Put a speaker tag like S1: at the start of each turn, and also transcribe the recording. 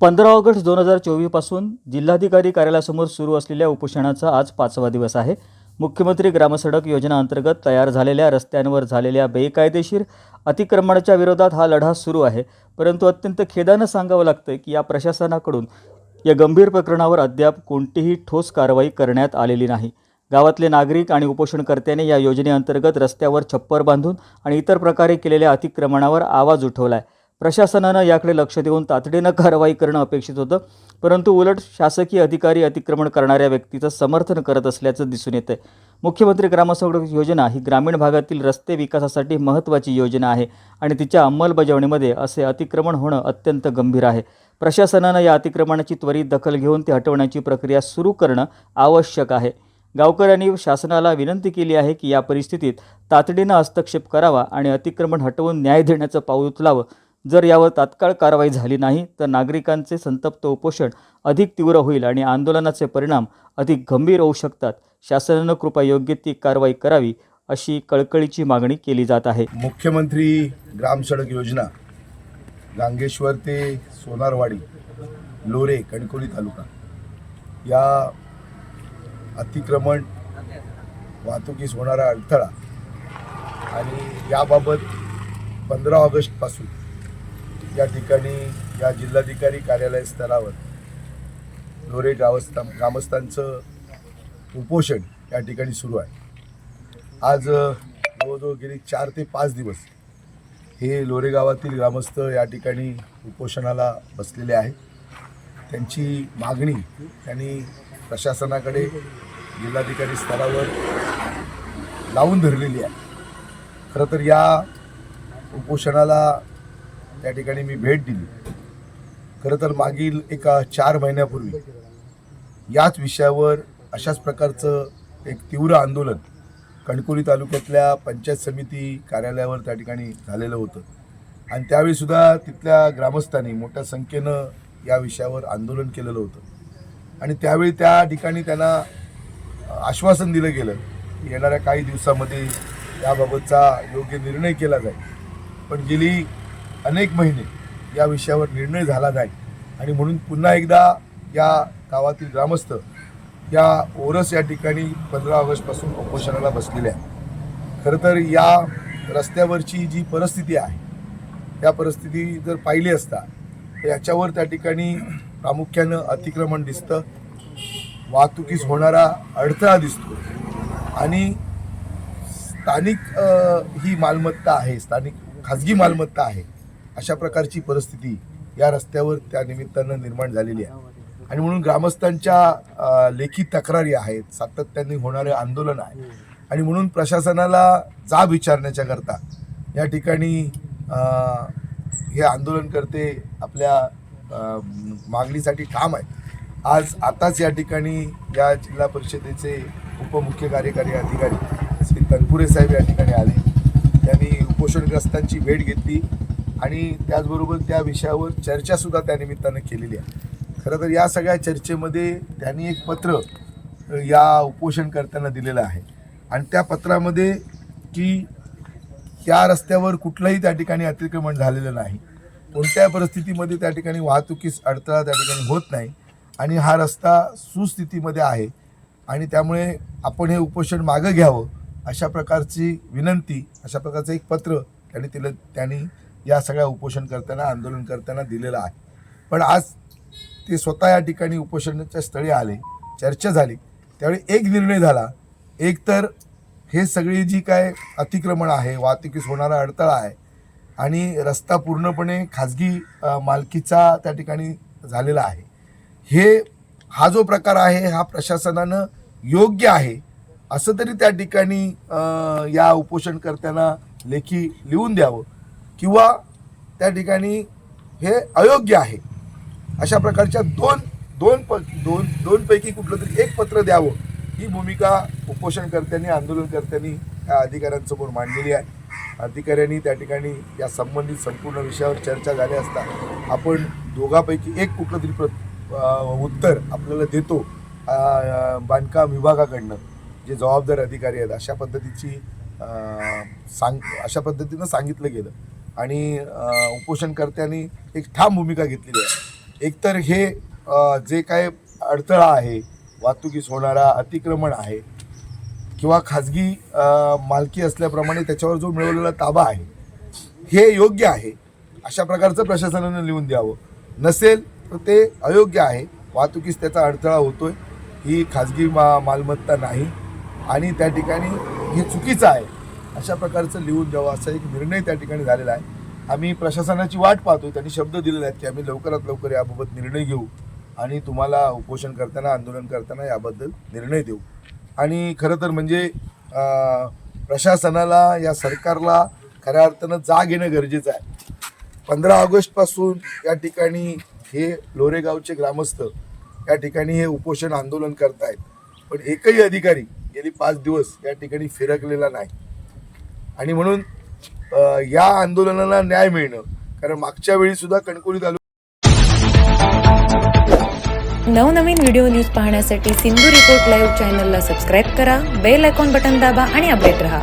S1: पंधरा ऑगस्ट दोन हजार चोवीसपासून जिल्हाधिकारी कार्यालयासमोर सुरू असलेल्या उपोषणाचा आज पाचवा दिवस आहे. मुख्यमंत्री ग्रामसडक योजनाअंतर्गत तयार झालेल्या रस्त्यांवर झालेल्या बेकायदेशीर अतिक्रमणाच्या विरोधात हा लढा सुरू आहे. परंतु अत्यंत खेदानं सांगावं लागतं की या प्रशासनाकडून या गंभीर प्रकरणावर अद्याप कोणतीही ठोस कारवाई करण्यात आलेली नाही. गावातले नागरिक आणि उपोषणकर्त्यांनी या योजनेअंतर्गत रस्त्यावर छप्पर बांधून आणि इतर प्रकारे केलेल्या अतिक्रमणावर आवाज उठवला आहे प्रशासनानं याकडे लक्ष देऊन तातडीनं कारवाई करणं अपेक्षित होतं. परंतु उलट शासकीय अधिकारी अतिक्रमण करणाऱ्या व्यक्तीचं समर्थन करत असल्याचं दिसून येतं मुख्यमंत्री ग्रामसडक योजना ही ग्रामीण भागातील रस्ते विकासासाठी महत्त्वाची योजना आहे आणि तिच्या अंमलबजावणीमध्ये असे अतिक्रमण होणं अत्यंत गंभीर आहे. प्रशासनानं या अतिक्रमणाची त्वरित दखल घेऊन ते हटवण्याची प्रक्रिया सुरू करणं आवश्यक आहे. गावकऱ्यांनी शासनाला विनंती केली आहे की या परिस्थितीत तातडीनं हस्तक्षेप करावा आणि अतिक्रमण हटवून न्याय देण्याचं पाऊल उचलावं. जर यावर तात्काळ कारवाई झाली नाही तर नागरिकांचे संतप्त उपोषण अधिक तीव्र होईल आणि आंदोलनाचे परिणाम अधिक गंभीर होऊ शकतात. शासनानं कृपा योग्य ती कारवाई करावी अशी कळकळीची मागणी केली जात आहे.
S2: मुख्यमंत्री ग्राम सडक योजना गांगेश्वर ते सोनारवाडी लोरे कणकोली तालुका या अतिक्रमण वाहतुकीस होणारा अडथळा आणि याबाबत पंधरा ऑगस्टपासून या ठिकाणी या जिल्हाधिकारी कार्यालय स्तरावर लोरे ग्रामस्था ग्रामस्थांचं उपोषण या ठिकाणी सुरू आहे. आज जवळजवळ गेली चार ते पाच दिवस हे लोरे गावातील ग्रामस्थ या ठिकाणी उपोषणाला बसलेले आहेत. त्यांची मागणी त्यांनी प्रशासनाकडे जिल्हाधिकारी स्तरावर लावून धरलेली आहे. खरं तर या उपोषणाला त्या ठिकाणी मी भेट दिली. खरं तर मागील एका चार महिन्यापूर्वी याच विषयावर अशाच प्रकारचं एक तीव्र आंदोलन कणकोली तालुक्यातल्या पंचायत समिती कार्यालयावर त्या ठिकाणी झालेलं होतं. आणि त्यावेळीसुद्धा तिथल्या ग्रामस्थांनी मोठ्या संख्येनं या विषयावर आंदोलन केलेलं होतं. आणि त्यावेळी त्या ठिकाणी त्यांना आश्वासन दिलं गेलं की येणाऱ्या काही दिवसामध्ये याबाबतचा योग्य निर्णय केला जाईल. पण गेली अनेक महिने या विषयावर निर्णय झाला नाही. आणि म्हणून पुन्हा एकदा या गावातील ग्रामस्थ या ओरस या ठिकाणी पंधरा ऑगस्टपासून उपोषणाला बसलेले आहे खरं तर या रस्त्यावरची जी परिस्थिती आहे त्या परिस्थिती जर पाहिली असता तर याच्यावर त्या ठिकाणी प्रामुख्यानं अतिक्रमण दिसतं वाहतुकीस होणारा अडथळा दिसतो. आणि स्थानिक ही मालमत्ता आहे स्थानिक खाजगी मालमत्ता आहे अशा प्रकारची परिस्थिती या रस्त्यावर त्या निमित्तानं निर्माण झालेली आहे. आणि म्हणून ग्रामस्थांच्या लेखी तक्रारी आहेत सातत्याने होणारे आंदोलन आहे. आणि म्हणून प्रशासनाला जाब विचारण्याच्या करता या ठिकाणी हे हे आंदोलनकर्ते आपल्या मागणीसाठी ठाम आहेत आज आताच या ठिकाणी या जिल्हा परिषदेचे उपमुख्य कार्यकारी अधिकारी श्री तनपुरे साहेब या ठिकाणी आले. त्यांनी उपोषणग्रस्तांची भेट घेतली. आणि त्याचबरोबर त्या विषयावर चर्चासुद्धा त्या निमित्तानं केलेली आहे. खरं तर या सगळ्या चर्चेमध्ये त्यांनी एक पत्र या उपोषणकर्त्यांना दिलेलं आहे. आणि त्या पत्रामध्ये की त्या रस्त्यावर कुठलंही त्या ठिकाणी अतिक्रमण झालेलं नाही. कोणत्या परिस्थितीमध्ये त्या ठिकाणी वाहतुकीस अडथळा त्या ठिकाणी होत नाही. आणि हा रस्ता सुस्थितीमध्ये आहे. आणि त्यामुळे आपण हे उपोषण मागं घ्यावं अशा प्रकारची विनंती अशा प्रकारचं एक पत्र त्यांनी तिला त्यांनी या सगळ्या उपोषणकर्त्याना आंदोलन करताना दिलेलं आहे. पण आज ते स्वतः या ठिकाणी उपोषणाच्या स्थळी आले चर्चा झाली. त्यावेळी एक निर्णय झाला. एक तर हे सगळी जी काय अतिक्रमण आहे वाहतुकीस होणारा अडथळा आहे आणि रस्ता पूर्णपणे खाजगी मालकीचा त्या ठिकाणी झालेला आहे. हे हा जो प्रकार आहे हा प्रशासनानं योग्य आहे असं तरी त्या ठिकाणी या उपोषणकर्त्यांना लेखी लिहून द्यावं. किंवा त्या ठिकाणी हे अयोग्य आहे. अशा प्रकारच्या दोन दोन प दोन दोनपैकी कुठलं तरी एक पत्र द्यावं. ही भूमिका उपोषणकर्त्यांनी आंदोलनकर्त्यांनी या अधिकाऱ्यांसमोर मांडलेली आहे. अधिकाऱ्यांनी त्या ठिकाणी या संबंधित संपूर्ण विषयावर चर्चा झाली असता आपण दोघापैकी एक कुठलं तरी प्र उत्तर आपल्याला देतो बांधकाम विभागाकडनं. जे जबाबदार अधिकारी आहेत अशा पद्धतीची सांग अशा पद्धतीनं सांगितलं गेलं. आणि उपोषणकर्त्यांनी एक ठाम भूमिका घेतलेली आहे. एकतर हे जे काय अडथळा आहे वाहतुकीस होणारा अतिक्रमण आहे किंवा खाजगी मालकी असल्याप्रमाणे त्याच्यावर जो मिळवलेला ताबा आहे हे योग्य आहे अशा प्रकारचं प्रशासनानं लिहून द्यावं. नसेल तर ते अयोग्य आहे. वाहतुकीस त्याचा अडथळा होतोय. ही खाजगी मा मालमत्ता नाही. आणि त्या ठिकाणी हे चुकीचं आहे. अशा प्रकारचं लिहून द्यावं असा एक निर्णय त्या ठिकाणी झालेला आहे. आम्ही प्रशासनाची वाट पाहतोय. त्यांनी शब्द दिलेले आहेत की आम्ही लवकरात लवकर याबाबत निर्णय घेऊ आणि तुम्हाला उपोषण करताना आंदोलन करताना याबद्दल निर्णय देऊ. आणि खरं तर म्हणजे प्रशासनाला या सरकारला खऱ्या अर्थानं जाग येणं गरजेचं आहे. पंधरा ऑगस्टपासून या ठिकाणी हे लोरेगावचे ग्रामस्थ या ठिकाणी हे उपोषण आंदोलन करतायत. पण एकही अधिकारी गेली पाच दिवस या ठिकाणी फिरकलेला नाही. आणि म्हणून या आंदोलनाला न्याय मिळणं. कारण मागच्या वेळी सुद्धा कणकोली तालुका
S3: नवनवीन व्हिडिओ न्यूज पाहण्यासाठी सिंधू रिपोर्ट लाईव्ह चॅनलला सबस्क्राईब करा बेल आयकॉन बटन दाबा आणि अपडेट रहा.